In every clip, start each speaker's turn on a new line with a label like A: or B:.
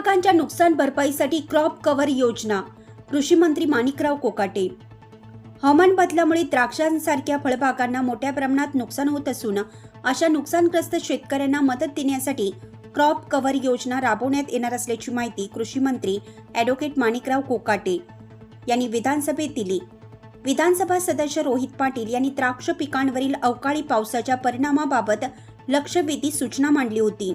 A: फळबागांच्या नुकसान भरपाईसाठी crop cover योजना कृषी मंत्री माणिकराव कोकाटे. हवामान बदलामुळे द्राक्षांसारख्या फळबागांना मोठ्या प्रमाणात नुकसान होत असून अशा नुकसानग्रस्त शेतकऱ्यांना मदत देण्यासाठी क्रॉप कव्हर योजना राबवण्यात येणार असल्याची माहिती कृषी मंत्री ॲडव्होकेट माणिकराव कोकाटे यांनी विधानसभेत दिली. विधानसभा सदस्य रोहित पाटील यांनी द्राक्ष पिकांवरील अवकाळी पावसाच्या परिणामाबाबत लक्षवेधी सूचना मांडली होती.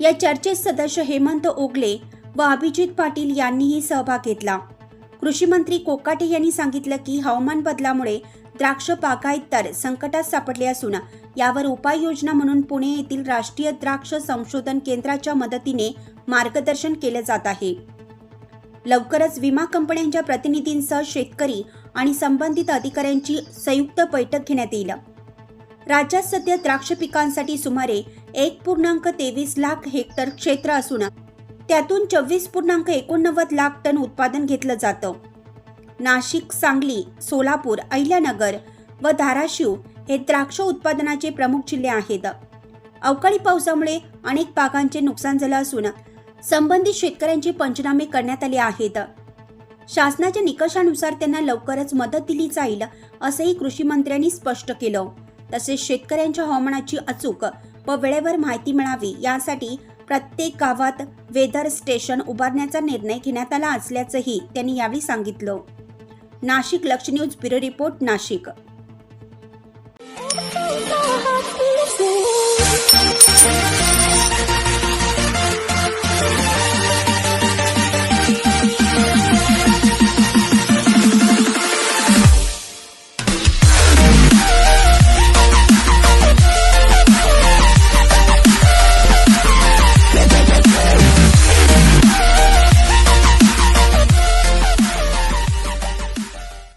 A: या चर्चेत सदस्य हेमंत ओगले व अभिजित पाटील यांनीही सहभाग घेतला. कृषी मंत्री कोकाटे यांनी सांगितलं की हवामान बदलामुळे द्राक्ष बागायतदार संकटात सापडले असून यावर उपाययोजना म्हणून पुणे येथील राष्ट्रीय द्राक्ष संशोधन केंद्राच्या मदतीने मार्गदर्शन केलं जात आहे. लवकरच विमा कंपन्यांच्या प्रतिनिधींसह शेतकरी आणि संबंधित अधिकाऱ्यांची संयुक्त बैठक घेण्यात येईल. राज्यात सध्या द्राक्ष पिकांसाठी सुमारे एक पूर्णांक तेवीस लाख हेक्टर क्षेत्र असून त्यातून चोवीस पूर्णांक एकोणनव्वद लाख टन उत्पादन घेतलं जातं. नाशिक सांगली सोलापूर अहिल्यानगर व धाराशिव हे द्राक्ष उत्पादनाचे प्रमुख जिल्हे आहेत. अवकाळी पावसामुळे अनेक बागांचे नुकसान झालं असून संबंधित शेतकऱ्यांचे पंचनामे करण्यात आले आहेत. शासनाच्या निकषानुसार त्यांना लवकरच मदत दिली जाईल असंही कृषी मंत्र्यांनी स्पष्ट केलं. तसेच शेतकऱ्यांच्या हवामानाची अचूक व वेळेवर माहिती मिळावी यासाठी प्रत्येक गावात वेदर स्टेशन उभारण्याचा निर्णय घेण्यात आला असल्याचंही त्यांनी यावेळी सांगितलं. नाशिक लक्ष न्यूज ब्युरो रिपोर्ट नाशिक.